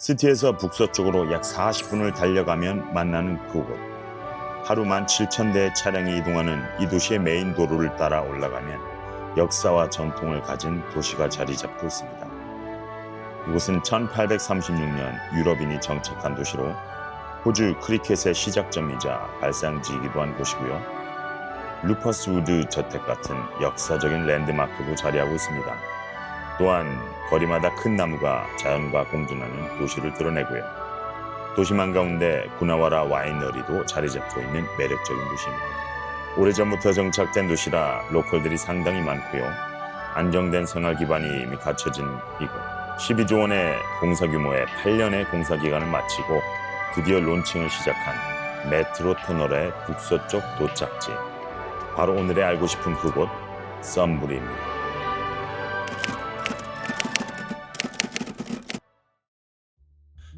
시티에서 북서쪽으로 약 40분을 달려가면 만나는 그곳. 하루 17,000대의 차량이 이동하는 이 도시의 메인 도로를 따라 올라가면 역사와 전통을 가진 도시가 자리 잡고 있습니다. 이곳은 1836년 유럽인이 정착한 도시로 호주 크리켓의 시작점이자 발상지이기도 한 곳이고요. 루퍼스 우드 저택 같은 역사적인 랜드마크도 자리하고 있습니다. 또한 거리마다 큰 나무가 자연과 공존하는 도시를 드러내고요. 도시만 가운데 구나와라 와이너리도 자리 잡고 있는 매력적인 도시입니다. 오래전부터 정착된 도시라 로컬들이 상당히 많고요. 안정된 생활 기반이 이미 갖춰진 이곳. 12조 원의 공사 규모의 8년의 공사 기간을 마치고 드디어 론칭을 시작한 메트로 터널의 북서쪽 도착지. 바로 오늘의 알고 싶은 그곳 썸브리입니다.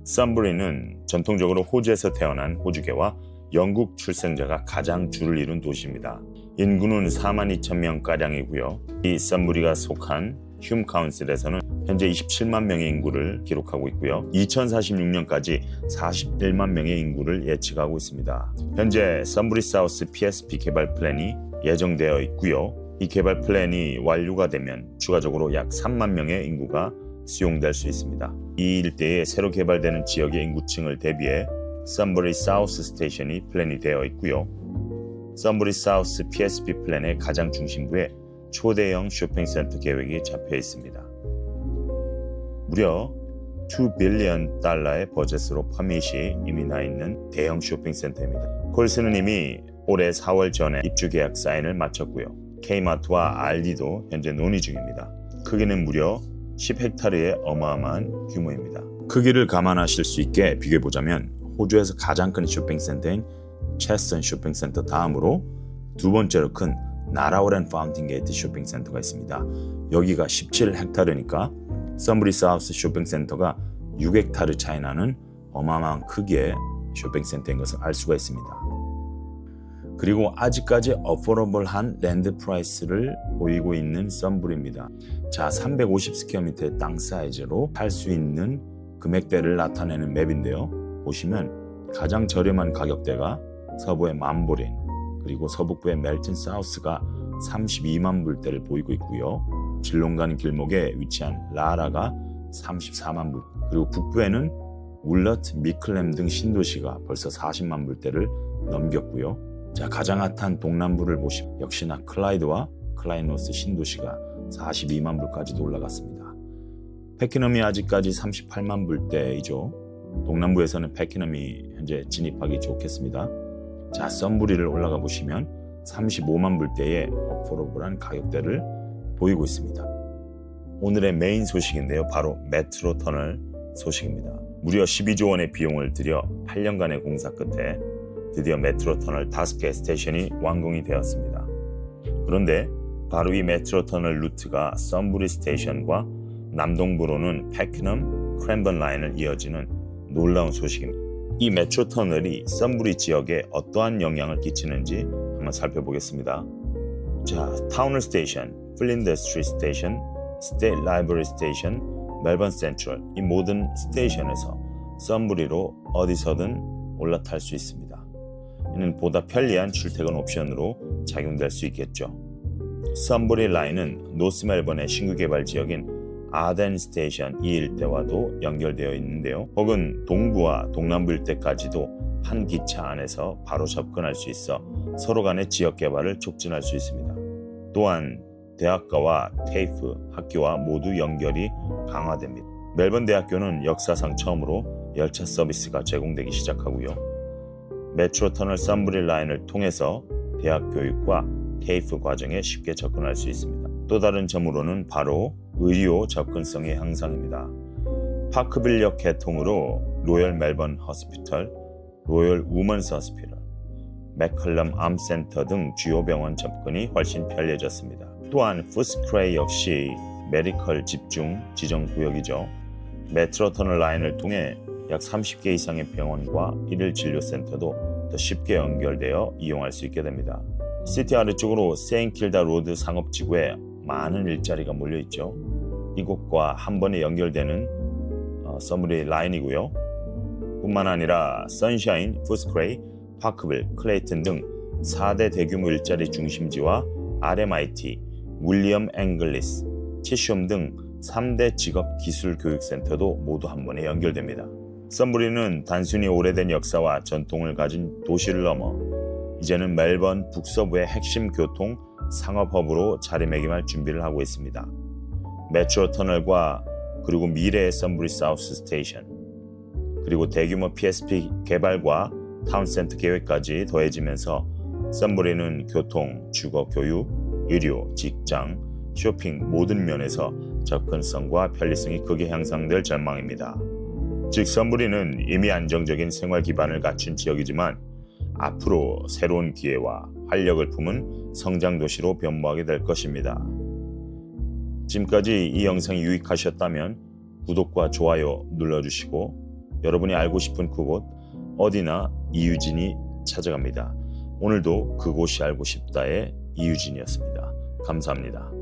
썸브리는 전통적으로 호주에서 태어난 호주계와 영국 출생자가 가장 줄을 이룬 도시입니다. 인구는 4만 2천 명가량이고요. 이 썸브리가 속한 흉 카운슬에서는 현재 27만 명의 인구를 기록하고 있고요. 2046년까지 41만 명의 인구를 예측하고 있습니다. 현재 썸브리 사우스 PSP 개발 플랜이 예정되어 있고요. 이 개발 플랜이 완료가 되면 추가적으로 약 3만 명의 인구가 수용될 수 있습니다. 이 일대에 새로 개발되는 지역의 인구층을 대비해 썸브리 사우스 스테이션이 플랜이 되어 있고요. 썸브리 사우스 PSP 플랜의 가장 중심부에 초대형 쇼핑센터 계획이 잡혀 있습니다. 무려 2 빌리언 달러의 버젯으로 퍼밋이 이미 나 있는 대형 쇼핑센터입니다. 콜스는 이미 올해 4월 전에 입주 계약 사인을 마쳤고요. K마트와 알디도 현재 논의 중입니다. 크기는 무려 10헥타르의 어마어마한 규모입니다. 크기를 감안하실 수 있게 비교해보자면 호주에서 가장 큰 쇼핑센터인 체스턴 쇼핑센터 다음으로 두 번째로 큰 나라오렌 파운틴 게이트 쇼핑센터가 있습니다. 여기가 17헥타르니까 썸브리 사우스 쇼핑센터가 6헥타르 차이 나는 어마어마한 크기의 쇼핑센터인 것을 알 수가 있습니다. 그리고 아직까지 어포러블한 랜드 프라이스를 보이고 있는 썸브리입니다. 자, 350스퀘어미터의 땅 사이즈로 살 수 있는 금액대를 나타내는 맵인데요. 보시면 가장 저렴한 가격대가 서부의 만보린 그리고 서북부의 멜튼 사우스가 32만 불대를 보이고 있고요. 질롱 가는 길목에 위치한 라라가 34만 불 그리고 북부에는 울러트, 미클렘 등 신도시가 벌써 40만 불대를 넘겼고요. 자 가장 핫한 동남부를 보시면 역시나 클라이드와 클라이노스 신도시가 42만 불까지도 올라갔습니다. 패키넘이 아직까지 38만 불대이죠. 동남부에서는 패키넘이 현재 진입하기 좋겠습니다. 자, 썸부리를 올라가 보시면 35만 불대의 어포러블한 가격대를 보이고 있습니다. 오늘의 메인 소식인데요. 바로 메트로 터널 소식입니다. 무려 12조 원의 비용을 들여 8년간의 공사 끝에 드디어 메트로 터널 5개 스테이션이 완공이 되었습니다. 그런데 바로 이 메트로 터널 루트가 썸부리 스테이션과 남동부로는 패키넘 크랜번 라인을 이어지는 놀라운 소식입니다. 이 메트로 터널이 썸부리 지역에 어떠한 영향을 끼치는지 한번 살펴보겠습니다. 자, 타우너 스테이션, 플린더스트리 스테이션, 스테이트 라이브러리 스테이션, 멜번 센트럴 이 모든 스테이션에서 썸부리로 어디서든 올라탈 수 있습니다. 이는 보다 편리한 출퇴근 옵션으로 작용될 수 있겠죠. 썸부리 라인은 노스 멜번의 신규 개발 지역인 아덴 스테이션 이 일대와도 연결되어 있는데요. 혹은 동부와 동남부 일대까지도 한 기차 안에서 바로 접근할 수 있어 서로 간의 지역 개발을 촉진할 수 있습니다. 또한 대학가와 테이프 학교와 모두 연결이 강화됩니다. 멜번 대학교는 역사상 처음으로 열차 서비스가 제공되기 시작하고요. 메트로 터널 썸브리 라인을 통해서 대학 교육과 테이프 과정에 쉽게 접근할 수 있습니다. 또 다른 점으로는 바로 의료 접근성의 향상입니다. 파크빌역 개통으로 로열 멜번 허스피털, 로열 우먼스 허스피털, 맥컬럼 암센터 등 주요 병원 접근이 훨씬 편리해졌습니다. 또한 푸스크레이 역시 메디컬 집중 지정 구역이죠. 메트로 터널 라인을 통해 약 30개 이상의 병원과 일일 진료센터도 더 쉽게 연결되어 이용할 수 있게 됩니다. 시티 아래쪽으로 세인킬다 로드 상업지구에 많은 일자리가 몰려 있죠. 이곳과 한 번에 연결되는 어, 서브리 라인이고요. 뿐만 아니라 선샤인, 푸스크레이, 파크빌, 클레이튼 등 4대 대규모 일자리 중심지와 RMIT, 윌리엄 앵글리스, 티숑 등 3대 직업 기술 교육센터도 모두 한 번에 연결됩니다. 썬부리는 단순히 오래된 역사와 전통을 가진 도시를 넘어 이제는 멜번 북서부의 핵심 교통 상업 허브로 자리매김할 준비를 하고 있습니다. 메트로 터널과 그리고 미래의 썬부리 사우스 스테이션 그리고 대규모 PSP 개발과 타운센터 계획까지 더해지면서 썬부리는 교통, 주거, 교육, 의료, 직장, 쇼핑 모든 면에서 접근성과 편리성이 크게 향상될 전망입니다. 즉 썬부리는 이미 안정적인 생활 기반을 갖춘 지역이지만 앞으로 새로운 기회와 활력을 품은 성장 도시로 변모하게 될 것입니다. 지금까지 이 영상이 유익하셨다면 구독과 좋아요 눌러주시고 여러분이 알고 싶은 그곳 어디나 이유진이 찾아갑니다. 오늘도 그곳이 알고 싶다의 이유진이었습니다. 감사합니다.